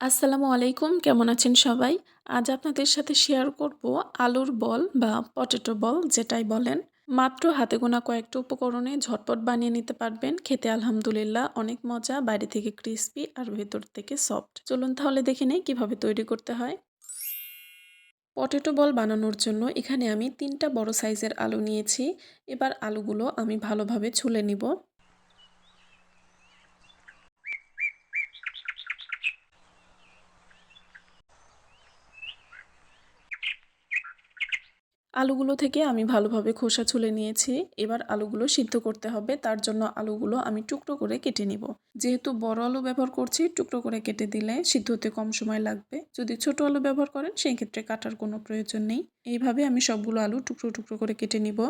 আসসালামু আলাইকুম, কেমন আছেন সবাই? আজ আপনাদের সাথে শেয়ার করব আলুর বল বা পটেটো বল যেটাই বলেন। মাত্র হাতে গোনা কয়েকটা উপকরণে ঝটপট বানিয়ে নিতে পারবেন। খেতে আলহামদুলিল্লাহ অনেক মজা, বাইরে থেকে ক্রিস্পি আর ভেতর থেকে সফট চলুন তাহলে দেখে নেই কীভাবে তৈরি করতে হয়। পটেটো বল বানানোর জন্য এখানে আমি তিনটা বড় সাইজের আলু নিয়েছি। এবার আলুগুলো আমি ভালোভাবে ছুলে নিব। আলুগুলো থেকে আমি ভালোভাবে খোসা ছুলে নিয়েছি। এবার আলুগুলো সিদ্ধ করতে হবে। তার জন্য আলুগুলো আমি টুকরো করে কেটে নিব। যেহেতু বড় আলু ব্যবহার করছি, টুকরো করে কেটে দিলে সিদ্ধ হতে কম সময় লাগবে। যদি ছোট আলু ব্যবহার করেন, সেই ক্ষেত্রে কাটার কোনো প্রয়োজন নেই। এইভাবে আমি সবগুলো আলু টুকরো টুকরো করে কেটে নিব।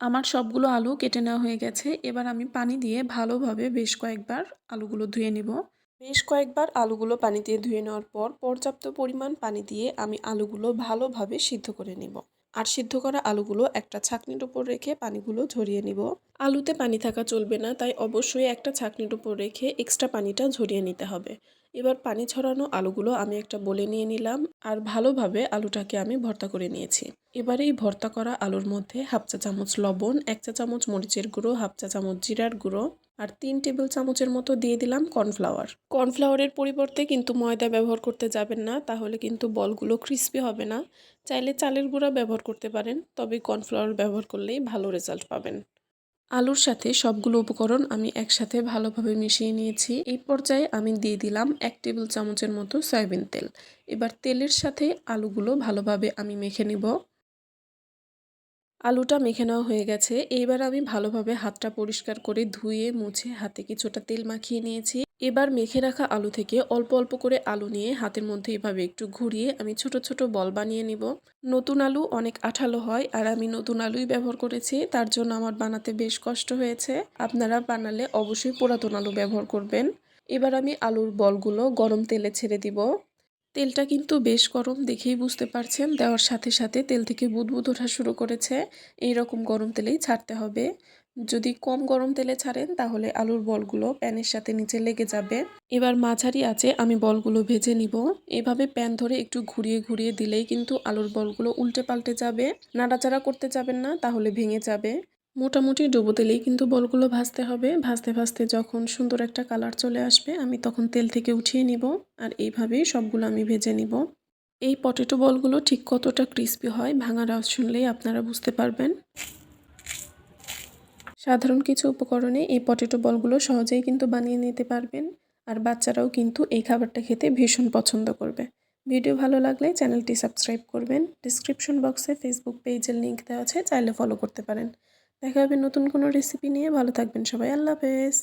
আমার সবগুলো আলু কেটে নেওয়া হয়ে গেছে। এবার আমি পানি দিয়ে ভালোভাবে বেশ কয়েকবার আলুগুলো ধুয়ে নিব। বেশ কয়েকবার আলুগুলো পানি দিয়ে ধুয়ে নেওয়ার পর পর্যাপ্ত পরিমাণ পানি দিয়ে আমি আলুগুলো ভালোভাবে সিদ্ধ করে নেব। আর সিদ্ধ করা আলুগুলো একটা ছাঁকনির উপর রেখে পানিগুলো ঝরিয়ে নিব। আলুতে পানি থাকা চলবে না, তাই অবশ্যই একটা ছাঁকনির উপর রেখে এক্সট্রা পানিটা ঝরিয়ে নিতে হবে। এবার পানি ছড়ানো আলুগুলো আমি একটা বলে নিয়ে নিলাম আর ভালোভাবে আলুটাকে আমি ভর্তা করে নিয়েছি। এবার এই ভর্তা করা আলুর মধ্যে হাফ চা চামচ লবণ, এক চা চামচ মরিচের গুঁড়ো, হাফ চা চামচ জিরার গুঁড়ো আর তিন টেবিল চামচের মতো দিয়ে দিলাম কর্নফ্লাওয়ার। কর্নফ্লাওয়ারের পরিবর্তে কিন্তু ময়দা ব্যবহার করতে যাবেন না, তাহলে কিন্তু বলগুলো ক্রিস্পি হবে না। চাইলে চালের গুঁড়া ব্যবহার করতে পারেন, তবে কর্নফ্লাওয়ার ব্যবহার করলেই ভালো রেজাল্ট পাবেন। আলুর সাথে সবগুলো উপকরণ আমি একসাথে ভালোভাবে মিশিয়ে নিয়েছি। এই পর্যায়ে আমি দিয়ে দিলাম এক টেবিল চামচের মতো সয়াবিন তেল। এবার তেলের সাথে আলুগুলো ভালোভাবে আমি মেখে নেব। আলুটা মেখে নেওয়া হয়ে গেছে। এইবার আমি ভালোভাবে হাতটা পরিষ্কার করে ধুয়ে, মুছে হাতে কিছুটা তেল মাখিয়ে নিয়েছি। এবার মেখে রাখা আলু থেকে অল্প অল্প করে আলু নিয়ে হাতের মধ্যে এভাবে একটু ঘুরিয়ে আমি ছোট ছোট বল বানিয়ে নিব। নতুন আলু অনেক আঠালো হয় আর আমি নতুন আলুই ব্যবহার করেছি, তার জন্য আমার বানাতে বেশ কষ্ট হয়েছে। আপনারা বানালে অবশ্যই পুরাতন আলু ব্যবহার করবেন। এবার আমি আলুর বলগুলো গরম তেলে ছেড়ে দিব। তেলটা কিন্তু বেশ গরম দেখেই বুঝতে পারছেন, দেওয়ার সাথে সাথে তেল থেকে বুদবুদ ওঠা শুরু করেছে। এই রকম গরম তেলেই ছাড়তে হবে। যদি কম গরম তেলে ছাড়েন, তাহলে আলুর বলগুলো প্যানের সাথে নিচে লেগে যাবে। এবার মাঝারি আছে আমি বলগুলো ভেজে নিব। এভাবে প্যান ধরে একটু ঘুরিয়ে ঘুরিয়ে দিলেই কিন্তু আলুর বলগুলো উল্টে পাল্টে যাবে। নাড়াচাড়া করতে যাবেন না, তাহলে ভেঙে যাবে। মোটামুটি ডুবো তেলেই কিন্তু বলগুলো ভাজতে হবে। ভাজতে ভাজতে যখন সুন্দর একটা কালার চলে আসবে, আমি তখন তেল থেকে উঠিয়ে নিব আর এইভাবেই সবগুলো আমি ভেজে নিব। এই পটেটো বলগুলো ঠিক কতটা ক্রিস্পি হয় ভাঙার আওয়াজ শুনলেই আপনারা বুঝতে পারবেন। সাধারণ কিছু উপকরণে এই পটেটো বলগুলো সহজেই কিন্তু বানিয়ে নিতে পারবেন। আর বাচ্চারাও কিন্তু এই খাবারটা খেতে ভীষণ পছন্দ করবে। ভিডিও ভালো লাগলে চ্যানেলটি সাবস্ক্রাইব করবেন। ডিসক্রিপশন বক্সে ফেসবুক পেজের লিঙ্ক দেওয়া আছে, চাইলে ফলো করতে পারেন। দেখা হবে নতুন কোনো রেসিপি নিয়ে। ভালো থাকবেন সবাই। আল্লাহ হাফেজ।